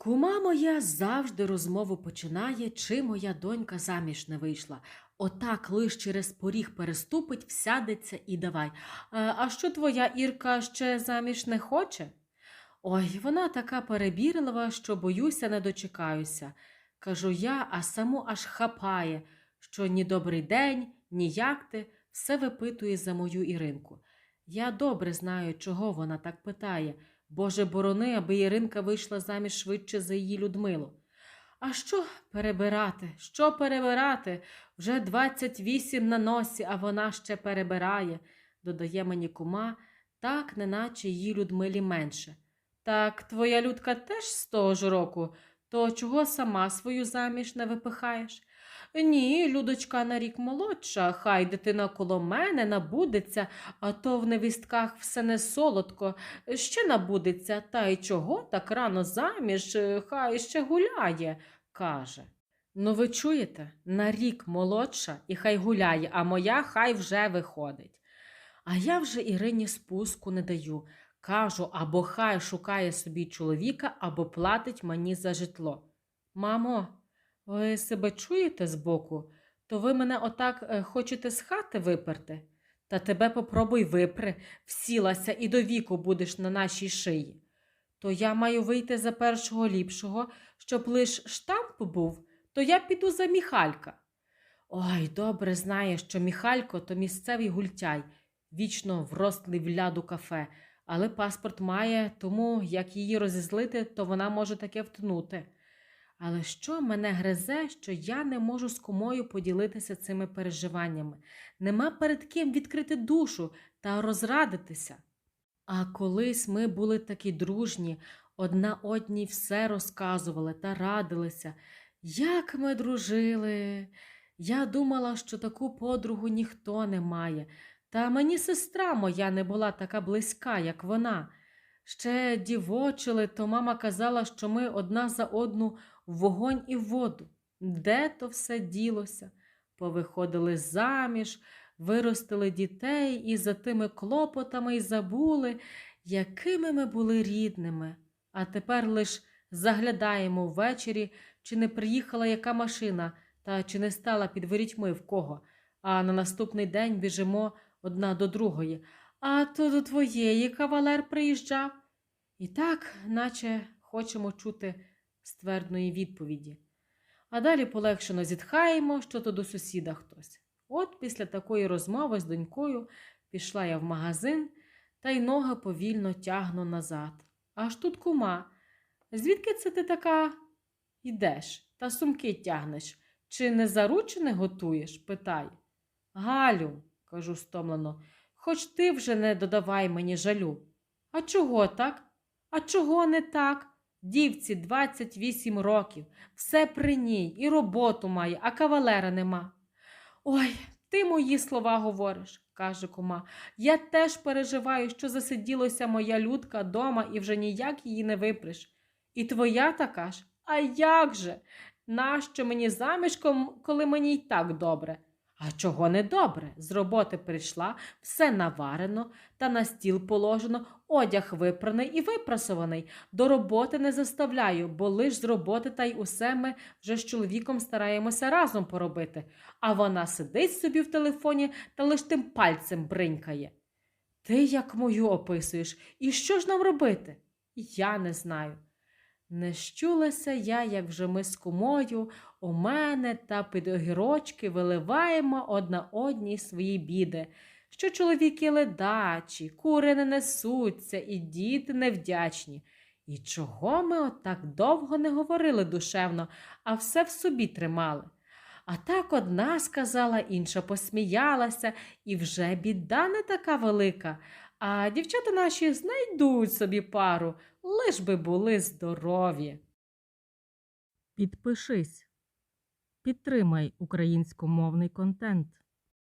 Кума моя завжди розмову починає, чи моя донька заміж не вийшла. Отак лиш через поріг переступить, всядеться і давай. «Е, А що твоя Ірка ще заміж не хоче? Ой, вона така перебірлива, що боюся, не дочекаюся. Кажу я, а саму аж хапає, що ні добрий день, ні як ти, все випитує за мою Іринку. Я добре знаю, чого вона так питає. Боже борони, аби Іринка вийшла заміж швидше за її Людмилу. А що перебирати? Що перебирати? Вже 28 на носі, а вона ще перебирає, додає мені кума, так, неначе її Людмилі менше. Так твоя людка теж з того ж року, то чого сама свою заміж не випихаєш? Ні, Людочка на рік молодша, хай дитина коло мене набудеться, а то в невістках все не солодко, ще набудеться, та й чого так рано заміж, е, хай ще гуляє, каже. Ну, ви чуєте, на рік молодша і хай гуляє, а моя хай вже виходить. А я вже Ірині спуску не даю. Кажу, або хай шукає собі чоловіка, або платить мені за житло. Мамо, ви себе чуєте збоку? То ви мене отак е, хочете з хати виперти? Та тебе попробуй випри, всілася і до віку будеш на нашій шиї. То я маю вийти за першого ліпшого, щоб лиш штамп був, то я піду за Міхалька. Ой, добре знає, що Міхалько то місцевий гультяй, вічно врослий в ляду кафе, але паспорт має, тому як її розізлити, то вона може таке втнути. Але що мене гризе, що я не можу з кумою поділитися цими переживаннями, нема перед ким відкрити душу та розрадитися. А колись ми були такі дружні, одна одній все розказували та радилися. Як ми дружили. Я думала, що таку подругу ніхто не має, та мені сестра моя не була така близька, як вона. Ще дівочили, то мама казала, що ми одна за одну вогонь і в воду. Де то все ділося? Повиходили заміж, виростили дітей і за тими клопотами й забули, якими ми були рідними. А тепер лиш заглядаємо ввечері, чи не приїхала яка машина, та чи не стала під ворітьми в кого, а на наступний день біжимо одна до другої. А то до твоєї кавалер приїжджав. І так, наче хочемо чути ствердної відповіді. А далі полегшено зітхаємо, що то до сусіда хтось. От після такої розмови з донькою пішла я в магазин та й ноги повільно тягну назад. Аж тут кума. Звідки це ти така йдеш та сумки тягнеш? Чи не заручене готуєш? питає. Галю, кажу стомлено, хоч ти вже не додавай мені жалю. А чого так? А чого не так? Дівці 28 років, все при ній, і роботу має, а кавалера нема. Ой, ти мої слова говориш, каже кума. Я теж переживаю, що засиділося моя людка дома і вже ніяк її не випреш. І твоя така ж? А як же? Нащо мені заміжком, коли мені й так добре? А чого не добре? З роботи прийшла, все наварено та на стіл положено, одяг випраний і випрасований. До роботи не заставляю, бо лиш з роботи та й усе ми вже з чоловіком стараємося разом поробити. А вона сидить собі в телефоні та лиш тим пальцем бринькає. Ти як мою описуєш, і що ж нам робити? Я не знаю. Не щулася я, як вже ми з кумою, у мене та під огірочки виливаємо одна одній свої біди, що чоловіки ледачі, кури не несуться, і діти невдячні. І чого ми отак довго не говорили душевно, а все в собі тримали? А так одна сказала, інша посміялася, і вже біда не така велика. А дівчата наші знайдуть собі пару, лиш би були здорові. Підпишись. Підтримай українськомовний контент.